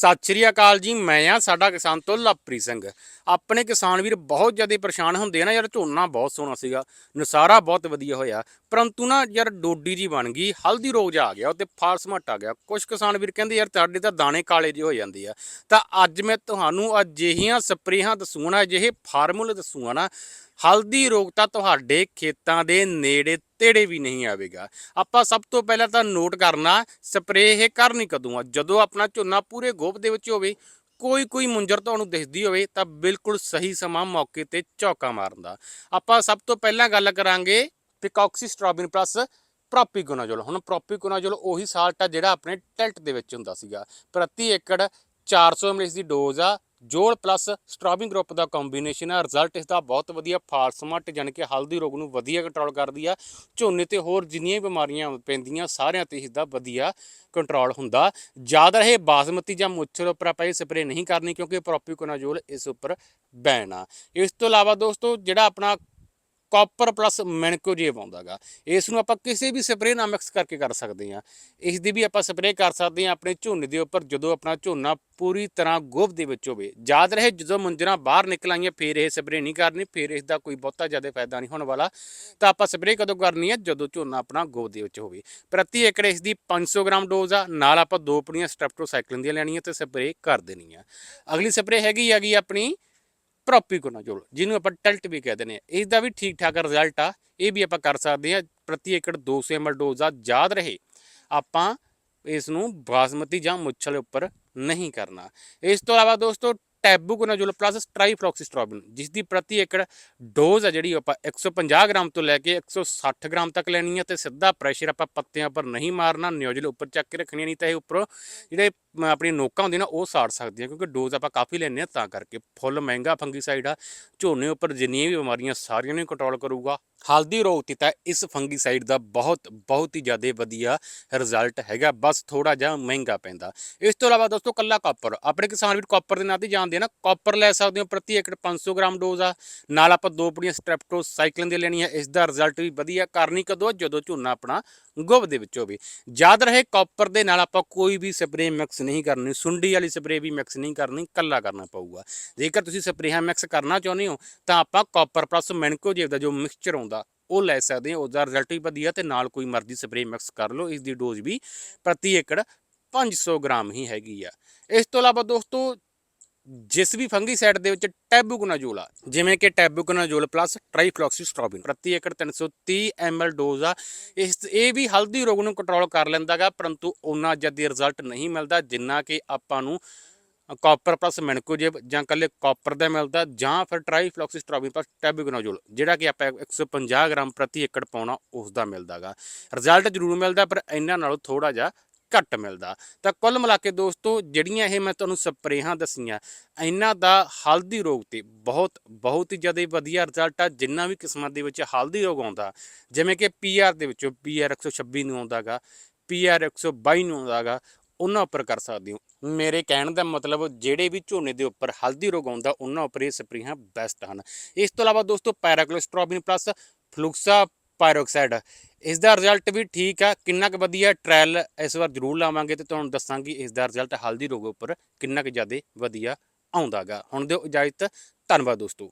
ਸਤਿ ਸ਼੍ਰੀ ਅਕਾਲ ਜੀ, ਮੈਂ ਆ ਸਾਡਾ ਕਿਸਾਨ ਤੋਂ ਲਵਪ੍ਰੀਤ ਸਿੰਘ। ਆਪਣੇ ਕਿਸਾਨ ਵੀਰ ਬਹੁਤ ਜ਼ਿਆਦਾ ਪਰੇਸ਼ਾਨ ਹੁੰਦੇ ਆ ਨਾ ਯਾਰ, ਝੋਨਾ ਬਹੁਤ ਸੋਹਣਾ ਸੀਗਾ, ਨਸਾਰਾ ਬਹੁਤ ਵਧੀਆ ਹੋਇਆ, ਪਰੰਤੂ ਨਾ ਯਾਰ ਡੋਡੀ ਜੀ ਬਣ ਗਈ, ਹਲਦੀ ਰੋਗ ਜਾ ਆ ਗਿਆ ਉੱਤੇ ਫਾਲਸਮਟ ਆ ਗਿਆ। ਕੁਝ ਕਿਸਾਨ ਵੀਰ ਕਹਿੰਦੇ ਯਾਰ, ਤੁਹਾਡੇ ਤਾਂ ਦਾਣੇ ਕਾਲੇ ਜਿਹੇ ਹੋ ਜਾਂਦੇ ਆ। ਤਾਂ ਅੱਜ ਮੈਂ ਤੁਹਾਨੂੰ ਅਜਿਹੀਆਂ ਸਪਰੇਹਾਂ ਦੱਸੂਗਾ ਅਜਿਹੇ ਫਾਰਮੂਲੇ ਦੱਸੂਗਾ ਨਾ ਹਲਦੀ ਰੋਗ ਤਾਂ ਤੁਹਾਡੇ ਖੇਤਾਂ ਦੇ ਨੇੜੇ ਤੇੜੇ ਵੀ ਨਹੀਂ ਆਵੇਗਾ। ਆਪਾਂ ਸਭ ਤੋਂ ਪਹਿਲਾਂ ਤਾਂ ਨੋਟ ਕਰਨਾ ਸਪਰੇਅ ਇਹ ਕਰਨੀ ਕਦੋਂ ਆ ਜਦੋਂ ਆਪਣਾ ਝੋਨਾ ਪੂਰੇ ਗੋਭ ਦੇ ਵਿੱਚ ਹੋਵੇ, ਕੋਈ ਕੋਈ ਮੁੰਜਰ ਤੁਹਾਨੂੰ ਦਿਸਦੀ ਹੋਵੇ, ਤਾਂ ਬਿਲਕੁਲ ਸਹੀ ਸਮਾਂ ਮੌਕੇ ਤੇ ਚੌਕਾ ਮਾਰਨ ਦਾ। ਆਪਾਂ ਸਭ ਤੋਂ ਪਹਿਲਾਂ ਗੱਲ ਕਰਾਂਗੇ ਪਿਕੌਕਸੀ ਸਟ੍ਰਾਬਿਨ ਪਲੱਸ ਪ੍ਰੋਪੀਕੋਨਾਜੋਲ ਹੁਣ ਪ੍ਰੋਪੀਕੋਨਾਜੋਲ ਉਹੀ ਸਾਲਟ ਆ ਜਿਹੜਾ ਆਪਣੇ ਟੈਲਟ ਦੇ ਵਿੱਚ ਹੁੰਦਾ ਸੀਗਾ। ਪ੍ਰਤੀ ਏਕੜ 400 ml ਦੀ ਡੋਜ਼ ਆ ਜੋਲ ਪਲੱਸ ਸਟ੍ਰਾਬਿਨ ਗਰੁੱਪ ਦਾ ਕੰਬੀਨੇਸ਼ਨ ਆ ਰਿਜ਼ਲਟ ਇਸ ਦਾ ਬਹੁਤ ਵਧੀਆ ਫਾਲਸਮਟ ਜਾਣੀ ਕਿ ਹਲਦੀ ਰੋਗ ਨੂੰ ਵਧੀਆ ਕੰਟਰੋਲ ਕਰਦੀ ਆ ਝੋਨੇ ਤੇ ਹੋਰ ਜਿੰਨੀਆਂ ਵੀ ਬਿਮਾਰੀਆਂ ਪੈਂਦੀਆਂ, ਸਾਰਿਆਂ ਤੇ ਇਸ ਦਾ ਵਧੀਆ ਕੰਟਰੋਲ ਹੁੰਦਾ। ਜ਼ਿਆਦਾ ਇਹ ਬਾਸਮਤੀ ਜਾਂ ਮੁੱਛਰ ਉੱਪਰ ਆਪਾਂ ਇਹ ਸਪਰੇ ਨਹੀਂ ਕਰਨੀ ਕਿਉਂਕਿ ਪ੍ਰੋਪੀਕੋਨਾਜੋਲ ਇਸ ਉੱਪਰ ਬੈਨ ਆ। ਇਸ ਤੋਂ ਇਲਾਵਾ ਦੋਸਤੋ, ਜਿਹੜਾ ਆਪਣਾ ਕਾਪਰ ਪਲੱਸ ਮੈਨਕੋਜੇਬ ਆਉਂਦਾਗਾ ਇਸ ਨੂੰ ਆਪਾਂ ਕਿਸੇ ਵੀ ਸਪਰੇਅ ਨਾਲ ਮਿਕਸ ਕਰਕੇ ਕਰ ਸਕਦੇ ਹਾਂ। ਇਸ ਦੀ ਵੀ ਆਪਾਂ ਸਪਰੇਅ ਕਰ ਸਕਦੇ ਹਾਂ ਆਪਣੇ ਝੋਨੇ ਦੇ ਉੱਪਰ, ਜਦੋਂ ਆਪਣਾ ਝੋਨਾ ਪੂਰੀ ਤਰ੍ਹਾਂ ਗੋਭ ਦੇ ਵਿੱਚ ਹੋਵੇ। ਯਾਦ ਰਹੇ, ਜਦੋਂ ਮੁੰਜਰਾ ਬਾਹਰ ਨਿਕਲ ਆਈਆਂ, ਫੇਰ ਇਹ ਸਪਰੇਅ ਨਹੀਂ ਕਰਨੀ, ਫੇਰ ਇਸ ਦਾ ਕੋਈ ਬਹੁਤਾ ਜ਼ਿਆਦਾ ਫਾਇਦਾ ਨਹੀਂ ਹੋਣ ਵਾਲਾ। ਤਾਂ ਆਪਾਂ ਸਪਰੇਅ ਕਦੋਂ ਕਰਨੀ ਹੈ? ਜਦੋਂ ਝੋਨਾ ਆਪਣਾ ਗੋਭ ਦੇ ਵਿੱਚ ਹੋਵੇ। ਪ੍ਰਤੀ ਏਕੜ ਇਸ ਦੀ 500 ਗ੍ਰਾਮ ਡੋਜ਼ ਆ। ਨਾਲ ਆਪਾਂ ਦੋ ਪਣੀਆਂ ਸਟ੍ਰੈਪਟੋਸਾਈਕਲਿਨ ਦੀਆਂ ਲੈਣੀਆਂ ਤੇ ਸਪਰੇਅ ਕਰ ਦੇਣੀ ਆ ਅਗਲੀ ਸਪਰੇਅ ਹੈਗੀ ਹੈਗੀ ਆਪਣੀ ਪ੍ਰੋਪੀਕੋਨਾਜੋਲ ਜਿਹਨੂੰ ਆਪਾਂ ਟਲਟ ਵੀ ਕਹਿ ਦਿੰਦੇ ਨੇ ਇਸ ਦਾ ਵੀ ਠੀਕ ਠਾਕ ਰਿਜ਼ਲਟ ਆ, ਇਹ ਵੀ ਆਪਾਂ ਕਰ ਸਕਦੇ ਹਾਂ, ਪ੍ਰਤੀ ਏਕੜ 200 ml ਡੋਜ਼ ਆ, ਯਾਦ ਰਹੇ। ਆਪਾਂ ਇਸ ਨੂੰ ਬਾਸਮਤੀ ਜਾਂ ਮੁੱਛਲ ਉੱਪਰ ਨਹੀਂ ਕਰਨਾ। ਇਸ ਤੋਂ ਇਲਾਵਾ ਦੋਸਤੋ ਟੈਬੂਕੋਨਾਜੋਲ ਪਲੱਸ ਟ੍ਰਾਈਫਲੋਕਸੀਸਟ੍ਰੋਬਿਨ ਜਿਸ ਦੀ ਪ੍ਰਤੀ ਏਕੜ ਡੋਜ਼ ਆ ਜਿਹੜੀ ਉਹ ਆਪਾਂ 150 ਗ੍ਰਾਮ ਤੋਂ ਲੈ ਕੇ 160 ਗ੍ਰਾਮ ਤੱਕ ਲੈਣੀ ਹੈ ਤੇ ਸਿੱਧਾ ਪ੍ਰੈਸ਼ਰ ਆਪਾਂ ਪੱਤਿਆਂ ਉੱਪਰ ਨਹੀਂ ਮਾਰਨਾ ਨਿਓਜਲ ਉੱਪਰ ਚੱਕ ਕੇ ਰੱਖਣੀ ਨਹੀਂ ਤਾਂ ਇਹ ਉੱਪਰੋਂ ਜਿਹੜੇ ਆਪਣੀ ਨੋਕਾਂ ਹੁੰਦੀਆਂ ਨਾ, ਉਹ ਸਾੜ ਸਕਦੀਆਂ, ਕਿਉਂਕਿ ਡੋਜ਼ ਆਪਾਂ ਕਾਫੀ ਲੈਂਦੇ ਆ ਤਾਂ ਕਰਕੇ। ਫੁੱਲ ਮਹਿੰਗਾ ਫੰਗੀਸਾਈਡ ਆ, ਝੋਨੇ ਉੱਪਰ ਜਿੰਨੀਆਂ ਵੀ ਬਿਮਾਰੀਆਂ ਸਾਰੀਆਂ ਨੂੰ ਕੰਟਰੋਲ ਕਰੂਗਾ। ਹਲਦੀ ਰੋਗ ਤੇ ਤਾਂ ਇਸ ਫੰਗੀਸਾਈਡ ਦਾ ਬਹੁਤ ਬਹੁਤ ਹੀ ਜ਼ਿਆਦਾ ਵਧੀਆ ਰਿਜ਼ਲਟ ਹੈਗਾ। ਬਸ ਥੋੜਾ ਜਿਹਾ ਮਹਿੰਗਾ ਪੈਂਦਾ। ਇਸ ਤੋਂ ਇਲਾਵਾ ਦੋਸਤੋ, ਕੱਲਾ ਕਾਪਰ ਆਪਣੇ ਕਿਸਾਨ ਵੀ ਕਾਪਰ ਦੇ ਨਾਂ ਤੇ ਜਾਣਦੇ ਆ ਨਾ ਕਾਪਰ ਲੈ ਸਕਦੇ ਹੋ ਪ੍ਰਤੀ ਏਕੜ 500 ਗ੍ਰਾਮ ਡੋਜ਼ ਆ। ਨਾਲ ਆਪਾਂ ਦੋ ਪੜੀਆਂ ਸਟ੍ਰੈਪਟੋਸਾਈਕਲਿਨ ਦੇ ਲੈਣੀ ਹੈ ਇਸ ਦਾ ਰਿਜ਼ਲਟ ਵੀ ਵਧੀਆ। ਕਰਨੀ ਕਦੋਂ, ਜਦੋਂ ਝੋਨਾ ਆਪਣਾ ਗੁੱਬ ਦੇ ਵਿੱਚ ਹੋਵੇ। ਯਾਦ ਰਹੇ ਕਾਪਰ ਦੇ ਨਾਲ ਆਪਾਂ ਕੋਈ ਵੀ ਸਪਰੇਅ ਮਿਕਸ ਨਹੀਂ ਕਰਨੀ, ਸੁੰਡੀ ਵਾਲੀ ਸਪਰੇਅ ਵੀ ਮਿਕਸ ਨਹੀਂ ਕਰਨੀ ਕੱਲਾ ਕਰਨਾ ਪਊਗਾ। ਜੇਕਰ ਤੁਸੀਂ ਸਪਰੇਹਾਂ ਮਿਕਸ ਕਰਨਾ ਚਾਹੁੰਦੇ ਹੋ, ਤਾਂ ਆਪਾਂ ਕਾਪਰ ਪਲੱਸ ਮੈਨਕੋਜੇਵ ਦਾ ਜੋ ਮਿਕਸਚਰ ਆਉਂਦਾ, ਉਹ ਲੈ ਸਕਦੇ ਹੋ, ਉਹਦਾ ਰਿਜ਼ਲਟ ਵੀ ਵਧੀਆ ਤੇ ਨਾਲ ਕੋਈ ਮਰਜ਼ੀ ਸਪਰੇਅ ਮਿਕਸ ਕਰ ਲਓ, ਇਸ ਦੀ ਡੋਜ਼ ਵੀ ਪ੍ਰਤੀ ਏਕੜ 500 ਗ੍ਰਾਮ ਹੀ ਹੈਗੀ ਆ। ਇਸ ਤੋਂ ਇਲਾਵਾ ਦੋਸਤੋ ਜਿਸ ਵੀ ਫੰਗੀਸਾਈਡ ਦੇ ਵਿੱਚ ਟੈਬੂਕੋਨਾਜੋਲ ਆ ਜਿਵੇਂ ਕਿ ਟੈਬੂਕੋਨਾਜੋਲ ਪਲੱਸ ਟ੍ਰਾਈਫਲੋਕਸੀਸਟ੍ਰੋਬਿਨ ਪ੍ਰਤੀ ਏਕੜ 330 ml ਡੋਜ਼ ਆ। ਇਸ ਇਹ ਵੀ ਹਲਦੀ ਰੋਗ ਨੂੰ ਕੰਟਰੋਲ ਕਰ ਲੈਂਦਾਗਾ ਪਰੰਤੂ ਉਹਨਾਂ ਜਦੀ ਰਿਜ਼ਲਟ ਨਹੀਂ ਮਿਲਦਾ, ਜਿੰਨਾ ਕਿ ਆਪਾਂ ਨੂੰ ਕਾਪਰ ਪਲੱਸ ਮੈਨਕੋਜੇਬ ਜਾਂ ਕੱਲੇ ਕਾਪਰ ਦਾ ਮਿਲਦਾ, ਜਾਂ ਫਿਰ ਟ੍ਰਾਈਫਲੋਕਸੀਸਟ੍ਰੋਬਿਨ ਪਲੱਸ ਟੈਬੂਕੋਨਾਜੋਲ ਜਿਹੜਾ ਕਿ ਆਪਾਂ 150 ਗ੍ਰਾਮ ਪ੍ਰਤੀ ਏਕੜ ਪਾਉਣਾ ਉਸ ਦਾ ਮਿਲਦਾਗਾ ਰਿਜ਼ਲਟ ਜ਼ਰੂਰ ਮਿਲਦਾ, ਪਰ ਇਹਨਾਂ ਨਾਲੋਂ ਥੋੜਾ ਜਿਹਾ ਘੱਟ ਮਿਲਦਾ। ਤਾਂ ਕੁੱਲ ਮਿਲਾ ਕੇ ਦੋਸਤੋ, ਜਿਹੜੀਆਂ ਇਹ ਮੈਂ ਤੁਹਾਨੂੰ ਸਪਰੇਹਾਂ ਦਸੀਆਂ, ਇਹਨਾਂ ਦਾ ਹਲਦੀ ਰੋਗ ਤੇ ਬਹੁਤ ਬਹੁਤ ਹੀ ਜ਼ਿਆਦਾ ਵਧੀਆ ਰਿਜ਼ਲਟ ਆ, ਜਿੰਨਾ ਵੀ ਕਿਸਮਾਂ ਦੇ ਵਿੱਚ ਹਲਦੀ ਰੋਗ ਆਉਂਦਾ। ਜਿਵੇਂ ਕਿ ਪੀਆਰ ਦੇ ਵਿੱਚੋਂ ਪੀਆਰ 126 ਨੂੰ ਆਉਂਦਾਗਾ ਪੀਆਰ 122 ਨੂੰ ਆਉਂਦਾਗਾ, ਉਹਨਾਂ ਉੱਪਰ ਕਰ ਸਕਦੇ ਹੋ। ਮੇਰੇ ਕਹਿਣ ਦਾ ਮਤਲਬ, ਜਿਹੜੇ ਵੀ ਝੋਨੇ ਦੇ ਉੱਪਰ ਹਲਦੀ ਰੋਗ ਆਉਂਦਾ, ਉਹਨਾਂ ਉੱਪਰ ਇਹ ਸਪਰੇਹਾਂ ਬੈਸਟ ਹਨ। ਇਸ ਤੋਂ ਇਲਾਵਾ ਦੋਸਤੋ, ਪੈਰਾਕਲੋਸਟ੍ਰੋਬਿਨ ਪਲੱਸ ਫਲੂਕਸਾ ਪਾਇਰੋਕਸਾਈਡ ਇਸ ਦਾ ਰਿਜ਼ਲਟ ਵੀ ਠੀਕ ਆ, ਕਿੰਨਾ ਕੁ ਵਧੀਆ ਟ੍ਰਾਇਲ ਇਸ ਵਾਰ ਜ਼ਰੂਰ ਲਾਵਾਂਗੇ ਤੇ ਤੁਹਾਨੂੰ ਦੱਸਾਂਗੇ ਇਸ ਦਾ ਰਿਜ਼ਲਟ ਹਲਦੀ ਰੋਗ ਉੱਪਰ ਕਿੰਨਾ ਕੁ ਜ਼ਿਆਦਾ ਵਧੀਆ ਆਉਂਦਾਗਾ। ਹੁਣ ਦਿਓ ਇਜਾਜ਼ਤ, ਧੰਨਵਾਦ ਦੋਸਤੋ।